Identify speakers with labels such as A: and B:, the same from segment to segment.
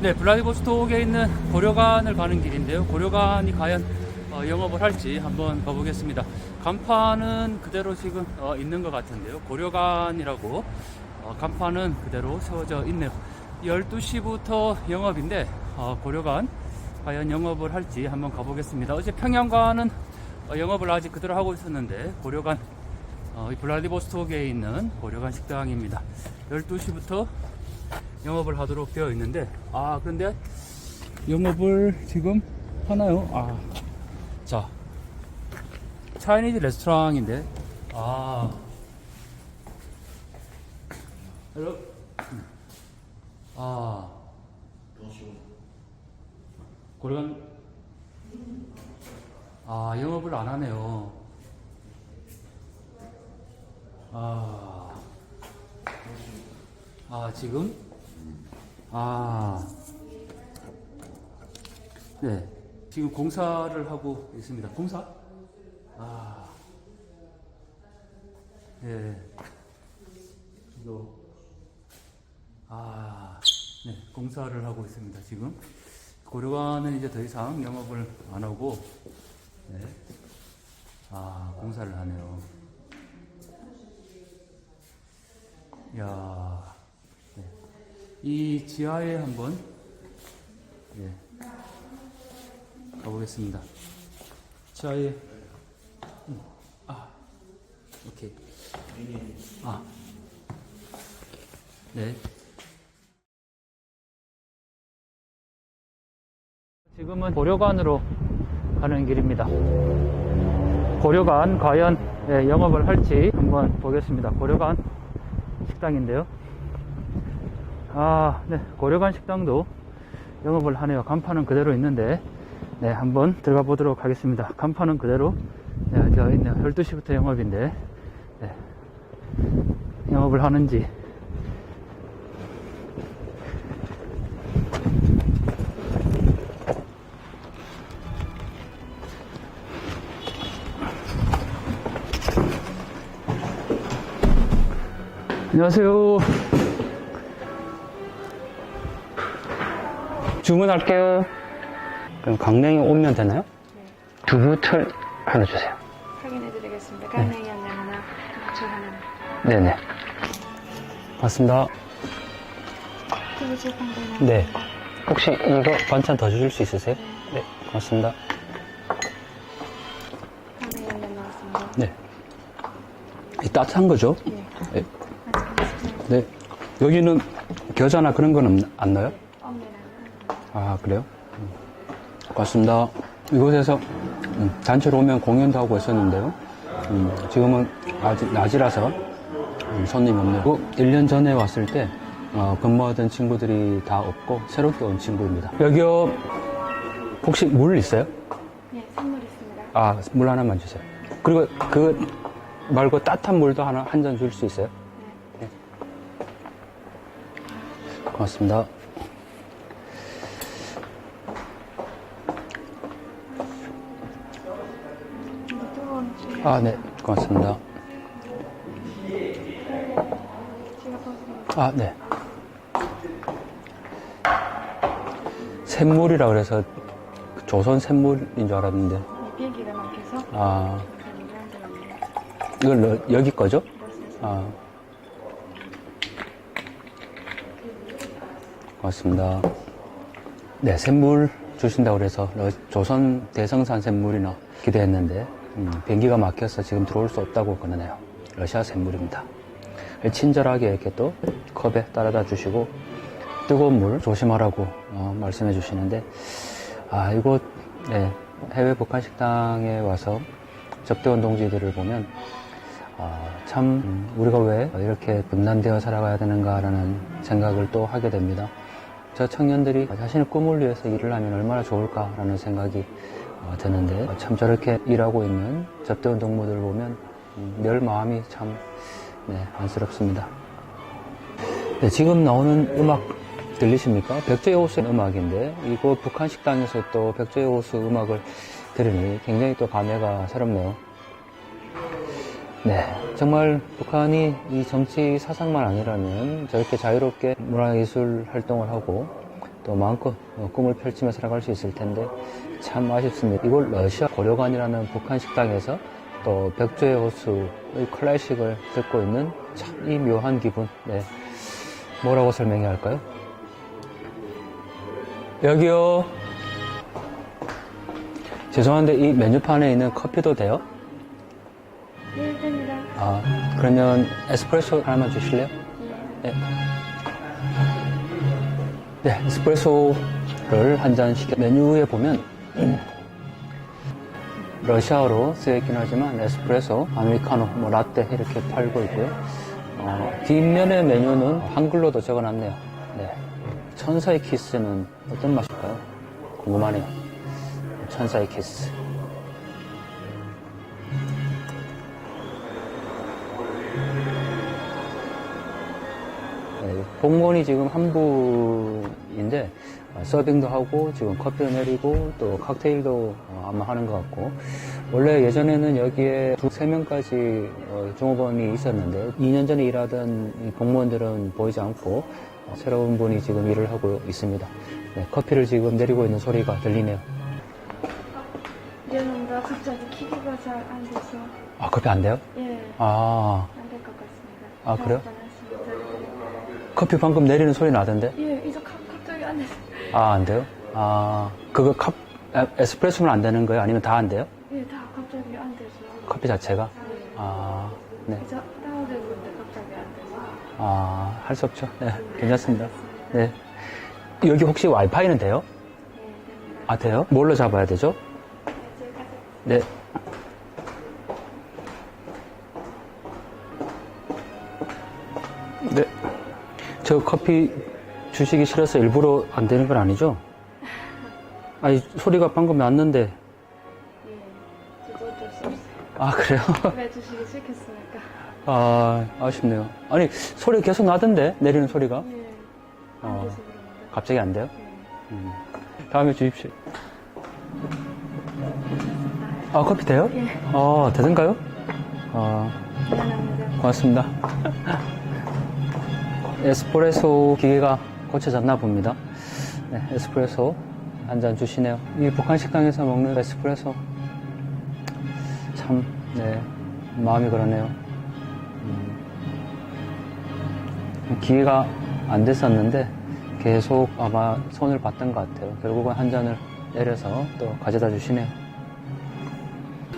A: 네, 블라디보스톡에 있는 고려관을 가는 길인데요. 고려관이 과연 어, 영업을 할지 한번 가보겠습니다. 간판은 그대로 지금 어, 있는 것 같은데요. 고려관이라고 어, 간판은 그대로 세워져 있네요. 12시부터 영업인데 어, 고려관 과연 영업을 할지 한번 가보겠습니다. 어제 평양관은 어, 영업을 아직 그대로 하고 있었는데 고려관 어, 이 블라디보스톡에 있는 고려관 식당입니다. 12시부터 영업을 하도록 되어 있는데 아 그런데 영업을 지금 하나요? 아, 자 차이니즈 레스토랑인데 아. 헬로 아. 고려관 아 영업을 안 하네요. 아, 아 지금 아, 네. 지금 공사를 하고 있습니다. 공사? 아, 네. 아, 네. 공사를 하고 있습니다. 지금. 고려관은 이제 더 이상 영업을 안 하고, 네. 아, 공사를 하네요. 야 네. 이 지하에 한번 예, 가보겠습니다. 지하에 음, 아 오케이 아 네. 지금은 고려관으로 가는 길입니다. 고려관 과연 예, 영업을 할지 한번 보겠습니다. 고려관 식당인데요. 아, 네. 고려관 식당도 영업을 하네요. 간판은 그대로 있는데, 네. 한번 들어가 보도록 하겠습니다. 간판은 그대로 네, 되어 있네요. 12시부터 영업인데, 네. 영업을 하는지. 안녕하세요.
B: 주문할게요. 그럼 강냉이 오면 되나요? 두부철 하나 주세요.
C: 확인해 드리겠습니다. 강냉이 한 장 하나, 부추 하나,
B: 네네. 맞습니다.
C: 두부채 콩들나
B: 네. 혹시 이거 반찬 더 주실 수 있으세요? 네, 고맙습니다.
C: 강냉이 한 장 나왔습니다.
B: 네. 이 따뜻한 거죠?
C: 네.
B: 네. 네. 여기는 겨자나 그런 건 없- 안 넣어요? 아, 그래요? 음. 고맙습니다. 이곳에서 음, 단체로 오면 공연도 하고 했었는데요. 음, 지금은 아직 낮이라서 음, 손님이 없네요. 1년 전에 왔을 때 어, 근무하던 친구들이 다 없고 새롭게 온 친구입니다. 여기요, 혹시 물 있어요?
C: 네, 선물 있습니다.
B: 아, 물 하나만 주세요. 그리고 그 말고 따뜻한 물도 하나 한 잔 줄 수 있어요? 네. 고맙습니다.
C: 이거 뜨거운 물
B: 아, 네. 고맙습니다. 아, 네. 샘물이라 그래서 조선 샘물인 줄 알았는데,
C: 네, 비행기가 막혀서
B: 아. 이걸 너- 여기 거죠? 아. 고맙습니다. 네, 샘물 주신다고 그래서 러- 조선 대성산 샘물이나 기대했는데, 음, 비행기가 막혀서 지금 들어올 수 없다고 그러네요. 러시아 샘물입니다. 친절하게 이렇게 또 컵에 따라다 주시고, 뜨거운 물 조심하라고 어, 말씀해 주시는데, 아, 이곳, 네, 해외 북한 식당에 와서 접대원 동지들을 보면, 아, 참 음, 우리가 왜 이렇게 분단되어 살아가야 되는가라는 생각을 또 하게 됩니다. 저 청년들이 자신의 꿈을 위해서 일을 하면 얼마나 좋을까라는 생각이 어, 드는데 참 저렇게 일하고 있는 접대원 동무들 보면 음, 늘 마음이 참 네, 안쓰럽습니다. 네, 지금 나오는 음악 들리십니까? 백조의 호수 음악인데 이곳 북한 식당에서 또 백조의 호수 음악을 들으니 굉장히 또 감회가 새롭네요. 네, 정말 북한이 이 정치 사상만 아니라면 저렇게 자유롭게 문화예술 활동을 하고 또또 마음껏 어, 꿈을 펼치며 살아갈 수 있을 텐데 참 아쉽습니다. 이곳 러시아 고려관이라는 북한 식당에서 또 백조의 호수의 클래식을 듣고 있는 참 이 묘한 기분. 네. 뭐라고 설명해야 할까요? 여기요. 죄송한데 이 메뉴판에 있는 커피도 돼요? 아, 그러면 에스프레소 하나만 주실래요? 네. 네, 에스프레소를 한 잔 시켜. 메뉴에 보면, 음, 러시아어로 쓰여 있긴 하지만, 에스프레소, 아메리카노, 뭐, 라떼 이렇게 팔고 있고요. 어, 뒷면의 메뉴는 한글로도 적어 놨네요. 네. 천사의 키스는 어떤 맛일까요? 궁금하네요. 천사의 키스. 공무원이 지금 한 분인데 어, 서빙도 하고 지금 커피도 내리고 또 칵테일도 어, 아마 하는 것 같고 원래 예전에는 여기에 두 세 명까지 어, 종업원이 있었는데 2년 전에 일하던 이 공무원들은 보이지 않고 어, 새로운 분이 지금 일을 하고 있습니다. 네, 커피를 지금 내리고 있는 소리가 들리네요.
C: 미안합니다. 갑자기 키기가 잘 안 돼서.
B: 아 커피 안 돼요?
C: 예, 아안 될 것 같습니다.
B: 아, 그래요? 커피 방금 내리는 소리 나던데?
C: 예, 이제 갑, 갑자기 안 돼서.
B: 아 안 돼요? 아 그거 컵 에- 에스프레소는 안 되는 거예요? 아니면 다 안 돼요?
C: 예, 다 갑자기 안 돼서.
B: 커피 자체가?
C: 예.
B: 아, 네.
C: 이제 다운됐는데 갑자기 안 돼서.
B: 아, 할 수 없죠. 네, 괜찮습니다. 네. 여기 혹시 와이파이는 돼요? 아, 돼요? 뭘로 잡아야 되죠? 네. 네. 저 커피 주시기 싫어서 일부러 안 되는 건 아니죠? 아니, 소리가 방금 났는데.
C: 예, 저도 어쩔 수 없어요.
B: 아, 그래요?
C: 왜 주시기 싫겠습니까?
B: 아, 아쉽네요. 아니, 소리 계속 나던데? 내리는 소리가?
C: 예,
B: 어.
C: 안 돼서 그럽니다.
B: 갑자기 안 돼요?
C: 예.
B: 음. 다음에 주십시오. 아, 커피 돼요?
C: 예.
B: 아, 되던가요? 아,
C: 미안합니다.
B: 고맙습니다. 에스프레소 기계가 고쳐졌나 봅니다. 네, 에스프레소 한 잔 주시네요. 이 북한 식당에서 먹는 에스프레소 참, 네, 마음이 그러네요. 음, 기회가 안 됐었는데 계속 아마 손을 봤던 것 같아요. 결국은 한 잔을 내려서 또 가져다 주시네요.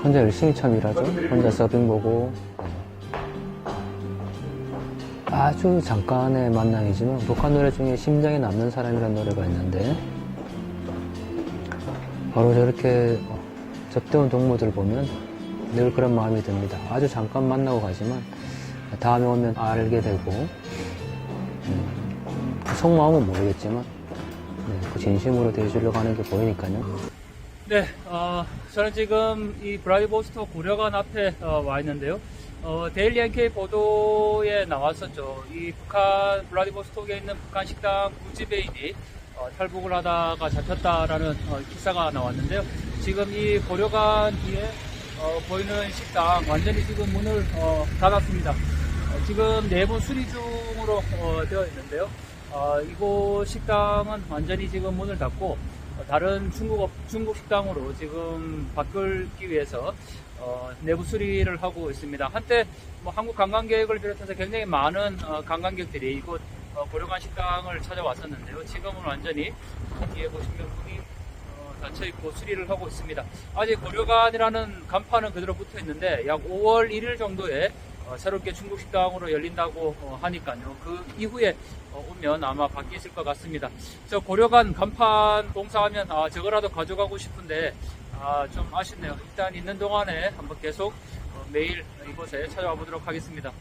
B: 혼자 열심히 참 일하죠. 혼자 서빙 보고 아주 잠깐의 만남이지만 북한 노래 중에 심장에 남는 사람이라는 노래가 있는데 바로 저렇게 어, 접대원 동무들 보면 늘 그런 마음이 듭니다. 아주 잠깐 만나고 가지만 다음에 오면 알게 되고 음, 그 속마음은 모르겠지만 네, 그 진심으로 대해주려고 하는 게 보이니까요.
A: 네, 어, 저는 지금 이 브라이보스토 고려관 앞에 어, 와 있는데요. 어, 데일리 NK 보도에 나왔었죠. 이 북한 블라디보스톡에 있는 북한 식당 구지배인이 어, 탈북을 하다가 잡혔다라는 어, 기사가 나왔는데요. 지금 이 고려관 뒤에 어, 보이는 식당 완전히 지금 문을 어, 닫았습니다. 어, 지금 내부 수리 중으로 어, 되어 있는데요. 어, 이곳 식당은 완전히 지금 문을 닫고 어, 다른 중국 업- 중국 식당으로 지금 바꾸기 위해서 어, 내부 수리를 하고 있습니다. 한때 뭐 한국 관광객을 비롯해서 굉장히 많은 어, 관광객들이 이곳 어, 고려관 식당을 찾아왔었는데요. 지금은 완전히 뒤에 보시면 문이 어, 닫혀 있고 수리를 하고 있습니다. 아직 고려관이라는 간판은 그대로 붙어 있는데 약 5월 1일 정도에 어, 새롭게 중국 식당으로 열린다고 어, 하니까요. 그 이후에 어, 오면 아마 바뀌실 것 같습니다. 저 고려관 간판 공사하면 아, 저거라도 가져가고 싶은데 아, 좀 아쉽네요. 일단 있는 동안에 한번 계속 어, 매일 이곳에 찾아와 보도록 하겠습니다.